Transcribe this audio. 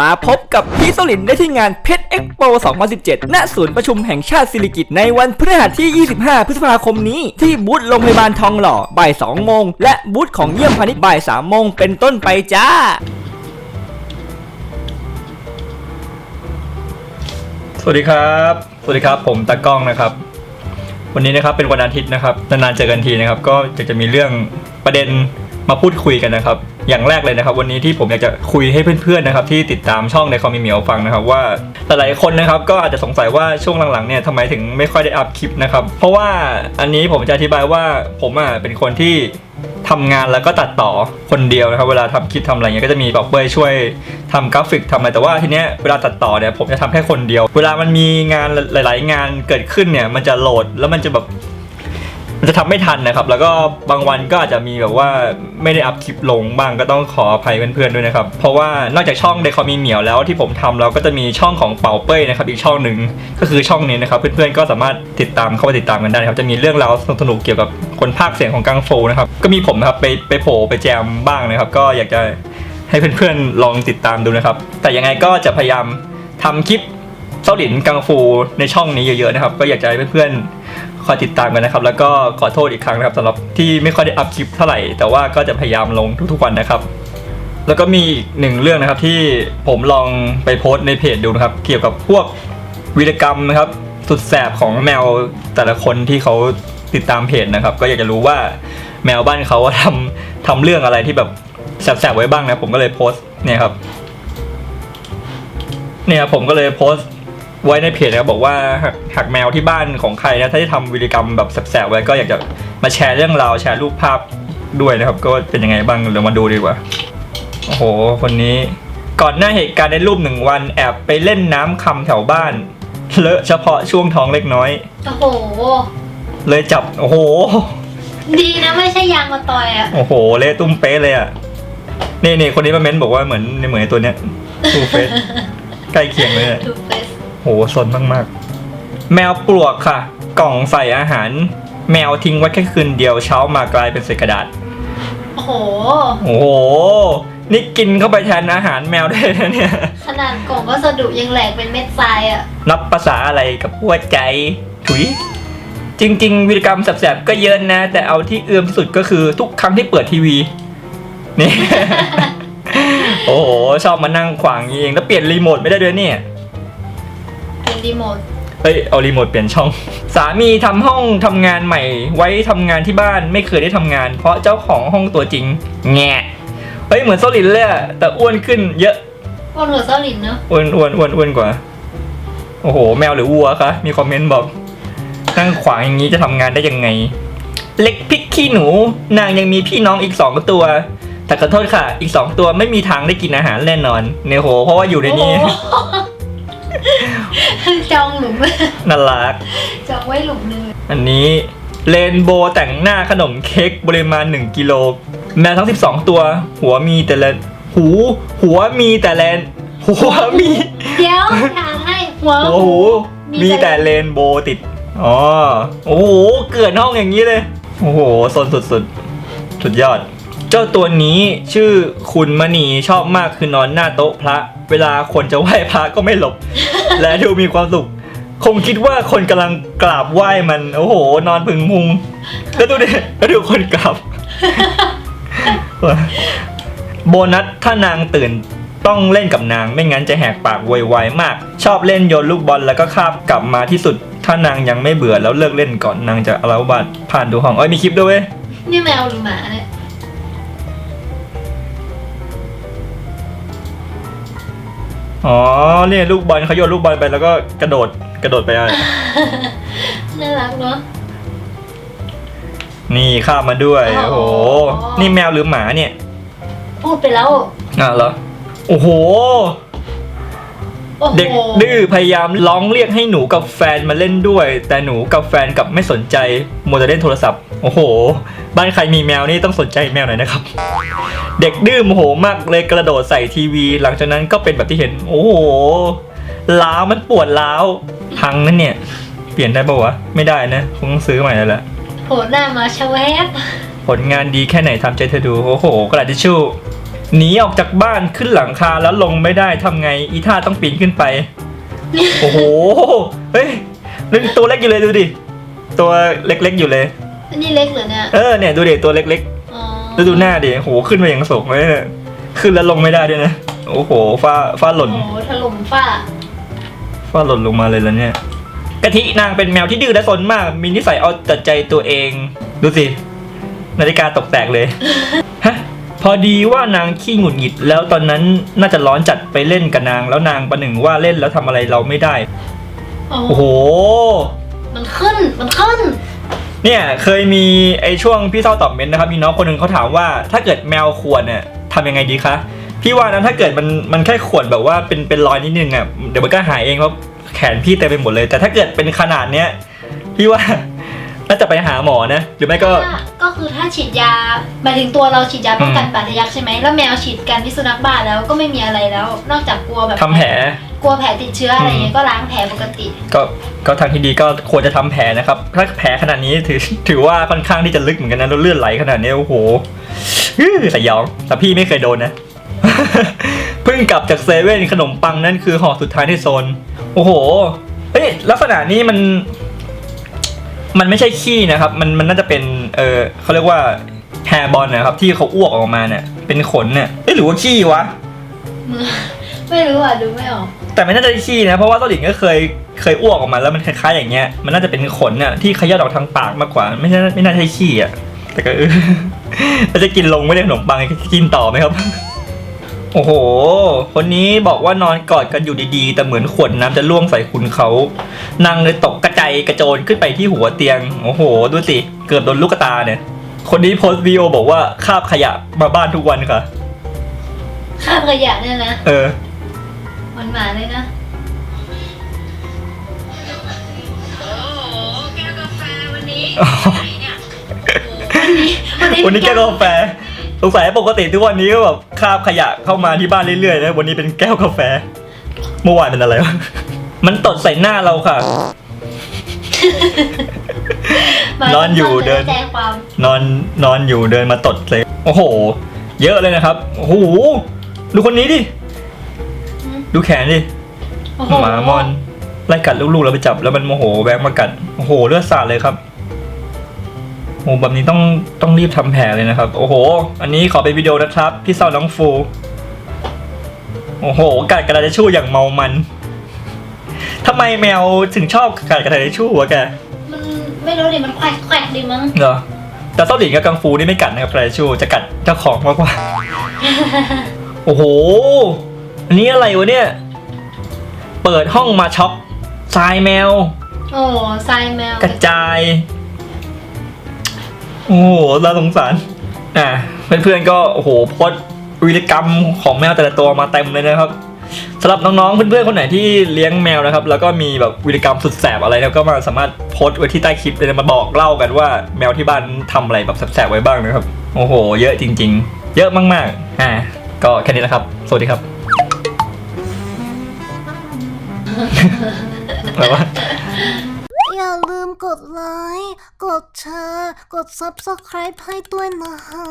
มาพบกับพี่โซลินได้ที่งานเพชรเอ็กโป2017 ณ ศูนย์ประชุมแห่งชาติสิริกิตในวันพฤหัสที่ 25 พฤษภาคมนี้ ที่บูธโรงพยาบาลทองหล่อ บ่าย 2 โมง และบูธของเยี่ยมพาณิชย์บ่าย 3 โมง เป็นต้นไปจ้า สวัสดีครับ สวัสดีครับ ผมตากล้องนะครับ วันนี้นะครับเป็นวันอาทิตย์นะครับ นานๆเจอกันทีนะครับ ก็จะจะมีเรื่องประเด็น มาพูดคุยกันนะครับ อย่างแรกเลยนะครับ วันนี้ที่ผมอยากจะคุยให้เพื่อนๆนะครับ ที่ติดตามช่องในคอมมิเหมียวฟังนะครับว่าหลายๆคนนะครับก็อาจจะสงสัยว่าช่วงหลังๆเนี่ยทำไมถึงไม่ค่อยได้อัพคลิปนะครับ เพราะว่าอันนี้ผมจะอธิบายว่าผมอะเป็นคนที่ทำงานแล้วก็ตัดต่อคนเดียวนะครับเวลาทำคลิปทำอะไรเงี้ยก็จะมีบอกเบย์ช่วยทำกราฟิกทำอะไรแต่ว่าทีเนี้ยเวลาตัดต่อเนี่ยผมจะทำแค่คนเดียว เวลามันมีงานหลาย ๆ งานเกิดขึ้นเนี่ยมันจะโหลดแล้วมันจะแบบ มันจะทำไม่ทันนะครับ แล้วก็บางวันก็อาจจะมีแบบว่าไม่ได้อัพคลิปลงบ้างก็ต้องขออภัยเพื่อนๆด้วยนะครับ เพราะว่านอกจากช่องเดคอมีเหมียวแล้วที่ผมทำแล้วก็จะมีช่องของเป่าเป้ยนะครับอีกช่องหนึ่งก็คือช่องนี้นะครับ เพื่อนๆก็สามารถติดตามเข้าไปติดตามกันได้นะครับจะมีเรื่องราวสนุกๆเกี่ยวกับคนภาคเสียงของกังฟูนะครับก็มีผมนะครับไปไปโผล่ไปแจมบ้างนะครับ ก็อยากจะให้เพื่อนๆลองติดตามดูนะครับ แต่ยังไงก็จะพยายามทำคลิปเซาหลินกังฟูในช่องนี้เยอะๆนะครับ ก็อยากจะให้เพื่อนๆ คอยติดตามกันนะครับ แล้วก็ขอโทษอีกครั้งนะครับสำหรับที่ไม่ค่อยได้อัพคลิปเท่าไหร่ แต่ว่าก็จะพยายามลงทุกๆวันนะครับ แล้วก็มีอีกหนึ่งเรื่องนะครับที่ผมลองไปโพสในเพจดูนะครับ เกี่ยวกับพวกวีรกรรมนะครับ สุดแสบของแมวแต่ละคนที่เขาติดตามเพจนะครับ ก็อยากจะรู้ว่าแมวบ้านเขาทำทำเรื่องอะไรที่แบบแสบๆไว้บ้างนะผมก็เลยโพสต์เนี่ยครับเนี่ยผมก็เลยโพสต์ ไว้ในเพจนะครับบอกว่าหากหากแมวที่บ้านของใครนะถ้าได้ทำวิรกรรมแบบแสบๆไว้ก็อยากจะมาแชร์เรื่องราวแชร์รูปภาพด้วยนะครับ ก็เป็นยังไงบ้างเดี๋ยวมาดูดีกว่าโอ้โหคนนี้ก่อนหน้าเหตุการณ์ในรูปหนึ่งวันแอบไปเล่นน้ำคำแถวบ้านเลอะเฉพาะช่วงท้องเล็กน้อย โอ้โห เลยจับโอ้โห ดีนะไม่ใช่ยางมาต่อยอะโอ้โห เละตุ้มเป๊ะเลยอะ นี่นี่คนนี้มาเม้นบอกว่าเหมือนเหมือนไอ้ตัวเนี้ยทูเฟสใกล้เคียงเลยอะ ทูเฟสโหสนมากๆ แมวปลวกค่ะ กล่องใส่อาหาร แมวทิ้งไว้แค่คืนเดียวเช้ามากลายเป็นเศษกระดาษ โอ้โห โอ้โห นี่กินเข้าไปแทนอาหารแมวได้นะเนี่ย ขนาดกล่องวัสดุยังแหลกเป็นเม็ดทรายอะ นับภาษาอะไรกับหัวใจถุย จริง ๆ วิรกรรมแสบๆก็เยอะนะ แต่เอาที่เอื้อมที่สุดก็คือทุกครั้งที่เปิดทีวี นี่ โอ้โห ชอบมานั่งขวางอย่างนี้เอง แล้วเปลี่ยนรีโมทไม่ได้ด้วยเนี่ยเป็น รีโมทเฮ้ยเอารีโมทเปลี่ยนช่อง สามีทำห้องทำงานใหม่ ไว้ทำงานที่บ้านไม่เคยได้ทำงาน เพราะเจ้าของห้องตัวจริง แงะเฮ้ยเหมือนโซลินเลยอะแต่อ้วนขึ้นเยอะอ้วนหัวเซาลินเนอะอ้วนอ้วนอ้วนอ้วนกว่า โอ้โห แมวหรือวัวคะมีคอมเมนต์บอกนั่งขวางอย่างนี้จะทำงานได้ยังไง เล็กพริกขี้หนู นางยังมีพี่น้องอีกสองตัว แต่ขอโทษค่ะ อีกสองตัวไม่มีทางได้กินอาหารแน่นอนเนี่ยโห เพราะว่าอยู่ในนี้ โอ้โห จองหลุมน่ารัก จองไว้หลุมหนึงอันนี้เรนโบว์แต่งหน้าขนมเค้กปริมาณ 1 กิโลแมวทั้ง 12 ตัว หัวมีแต่แลนหู หัวมีแต่แลนหัวมี เดี๋ยวถามให้หัวหัวหู มีมีแต่แต่เรนโบว์ติดอ๋อโอ้โห เกิดห้องอย่างนี้เลย โอ้โหสนสุดสุดๆสุดยอด เจ้าตัวนี้ชื่อคุณมณีชอบมากคือนอนหน้าโต๊ะพระ เวลาคนจะไหว้พระก็ไม่หลบ และดูมีความสุข คงคิดว่าคนกำลังกราบไหว้มัน โอ้โห นอนพึงมุง แล้วดูดิแล้วดูคนกราบ โบนัสถ้านางตื่นต้องเล่นกับนาง ไม่งั้นจะแหกปากโวยวายมาก ชอบเล่นโยนลูกบอลแล้วก็คาบกลับมาที่สุด ถ้านางยังไม่เบื่อแล้วเลิกเล่นก่อนนางจะอาละวาดผ่านดูห้องเอ้ยมีคลิปด้วยเว้ย นี่แมวหรือหมาเนี่ย อ๋อเนี่ยลูกบอลเขาโยนลูกบอลไปแล้วก็กระโดดกระโดดไปอะไรน่ารักเนาะนี่ข้ามมาด้วยโอ้โอ้โหโหนี่แมวหรือหมาเนี่ย พูดไปแล้วอะเหรอโอ้โหโอ้โห เด็กดื้อพยายามร้องเรียกให้หนูกับแฟนมาเล่นด้วย แต่หนูกับแฟนกลับไม่สนใจมัวแต่เล่นโทรศัพท์ โอ้โห บ้านใครมีแมวนี่ต้องสนใจแมวหน่อยนะครับ เด็กดื้อโมโหมากเลยกระโดดใส่ทีวี หลังจากนั้นก็เป็นแบบที่เห็น โอ้โหล้าวมันปวดล้าวพังนั่นเนี่ย เปลี่ยนได้ปะวะ ไม่ได้นะคงต้องซื้อใหม่แล้วแหละโผล่หน้ามาชะแวบผลงานดีแค่ไหนทำใจเธอดู โอ้โห กระดาษทิชชู่ หนีออกจากบ้านขึ้นหลังคาแล้วลงไม่ได้ทำไง อีท่าต้องปีนขึ้นไป โอ้โห เฮ้ยนึกตัวเล็กอยู่เลยดูดิ ตัวเล็กๆอยู่เลย อันนี้เล็กเหรอเนี่ย เออเนี่ยดูดิตัวเล็กอ๋อๆแล้วดูหน้าดิโหขึ้นมาอย่างสูงเลยเนี่ยขึ้นแล้วลงไม่ได้ด้วยนะ โอ้โหฟ้าฟ้าหล่น โอ้โหถล่มฝ้าฟ้าหล่นลงมาเลยแล้วเนี่ย กะทินางเป็นแมวที่ดื้อและสนมาก มีนิสัยเอาแต่ใจตัวเอง ดูสิ นาฬิกาตกแตกเลย ฮะ พอดีว่านางขี้หงุดหงิดแล้วตอนนั้นน่าจะร้อนจัดไปเล่นกับนาง แล้วนางประหนึ่งว่าเล่นแล้วทำอะไรเราไม่ได้ โอ้โอ้โหมันขึ้น มันขึ้น เนี่ยเคยมีไอช่วงพี่เศร้าตอบเมนต์นะครับมีน้องคนหนึ่งเขาถามว่าถ้าเกิดแมวข่วนเนี่ยทำยังไงดีคะพี่ว่านั้นถ้าเกิดมันมันแค่ข่วนแบบว่าเป็นเป็นรอยนิดนึงอะเดี๋ยวมันก็หายเองเพราะแขนพี่เต็มไปหมดเลย แต่ถ้าเกิดเป็นขนาดเนี้ยพี่ว่า น่าจะไปหาหมอนะ หรือไม่ก็ ก็คือถ้าฉีดยาหมายถึงตัวเราฉีดยาป้องกันบาดทะยักใช่ไหมแล้วแมวฉีดกันพิษสุนัขบ้าแล้วก็ไม่มีอะไรแล้ว นอกจากกลัวแบบทำแผล กลัวแผลติดเชื้ออะไรเงี้ยก็ล้างแผลปกติ ก็ก็ทางที่ดีก็ควรจะทำแผลนะครับถ้าแผลขนาดนี้ถือถือว่าค่อนข้างที่จะลึกเหมือนกันนะแล้วเลือดไหลขนาดนี้โอ้โหอื้อสยองแต่พี่ไม่เคยโดนนะเพิ่งกลับจากเซเว่นขนมปังนั่นคือห่อสุดท้ายในโซน โอ้โหเฮ้ยลักษณะนี้มัน มันไม่ใช่ขี้นะครับ มันมันน่าจะเป็น เออเขาเรียกว่าแฮร์บอลนะครับ ที่เขาอ้วกออกมาเนี่ย เป็นขนเนี่ยเอ้ยหรือว่าขี้วะมือไม่รู้อะดูไม่ออกแต่ไม่น่าจะขี้นะ เพราะว่าเต้าหลิงก็เคยเคยอ้วกออกมาแล้วมันคล้ายๆอย่างเงี้ย มันน่าจะเป็นขนเนี่ยที่ขยับออกทางปากมากกว่า ไม่ใช่ไม่น่าใช่ขี้อะ แต่ก็เออเราจะกินลงไม่ได้ขนมปังกินต่อไหมครับ โอ้โห คนนี้บอกว่านอนกอดกันอยู่ดีๆ แต่เหมือนขวดน้ำจะล่วงใส่คุณเขานางเลยตกกระจายกระโจนขึ้นไปที่หัวเตียง โอ้โห ดูสิ เกือบโดนลูกตาเนี่ย คนนี้โพสต์วีดีโอบอกว่าคาบขยะมาบ้านทุกวันค่ะ ข้ามขยะเนี่ยนะเออ มันหมาเลยนะวันนี้วันนี้แก้วกาแฟ สงสัยปกติทุกวันนี้ก็แบบคาบขยะเข้ามาที่บ้านเรื่อยๆนะวันนี้เป็นแก้วกาแฟ เมื่อวานเป็นอะไรวะมันตดใส่หน้าเราค่ะหมายถึงนอนอยู่เดิน แจ้งความนอนนอนอยู่เดินมาตดเลย โอ้โห เยอะเลยนะครับโอ้โหดูคนนี้ดิอืมดูแขนดิโอ้โหหมามอนไล่กัดลูกๆเราไปจับแล้วมันโมโหแบงค์มากัดโอ้โหเลือดสาดเลยครับ โอ้แบบนี้ต้องต้องรีบทำแผลเลยนะครับ โอ้โห อันนี้ขอเป็นวิดีโอนะครับ พี่เศร้าน้องฟู โอ้โห กัดกระดาษทิชชู่อย่างเมามันทำไมแมวถึงชอบกัดกระดาษทิชชู่วะแก มันไม่รู้ดิมันแควกแควกดิมั้งเหรอ แต่เต้าหลิงกับกังฟูนี่ไม่กัดนะครับกระดาษทิชชู่จะกัดเจ้าของมากกว่า โอ้โห อันนี้อะไรวะเนี่ย เปิดห้องมาช็อปทรายแมว โอ้ทรายแมวกระจาย โอ้โหน่าสงสาร อะเพื่อนๆก็โอ้โหโพสต์วีรกรรมของแมวแต่ละตัวมาเต็มเลยนะครับสำหรับน้องๆ เพื่อนๆ คนไหนที่เลี้ยงแมวนะครับ แล้วก็มีแบบวีรกรรมสุดแสบอะไรนะครับก็มาสามารถโพสต์ไว้ที่ใต้คลิปเลยนะมาบอกเล่ากันว่าแมวที่บ้านทำอะไรแบบแสบๆไว้บ้างนะครับ โอ้โห เยอะจริง ๆ เยอะมากๆ อะก็แค่นี้นะครับ สวัสดีครับอะไรวะ อย่าลืมกดไลค์ กดแชร์ กด Subscribe ให้ด้วยนะฮะ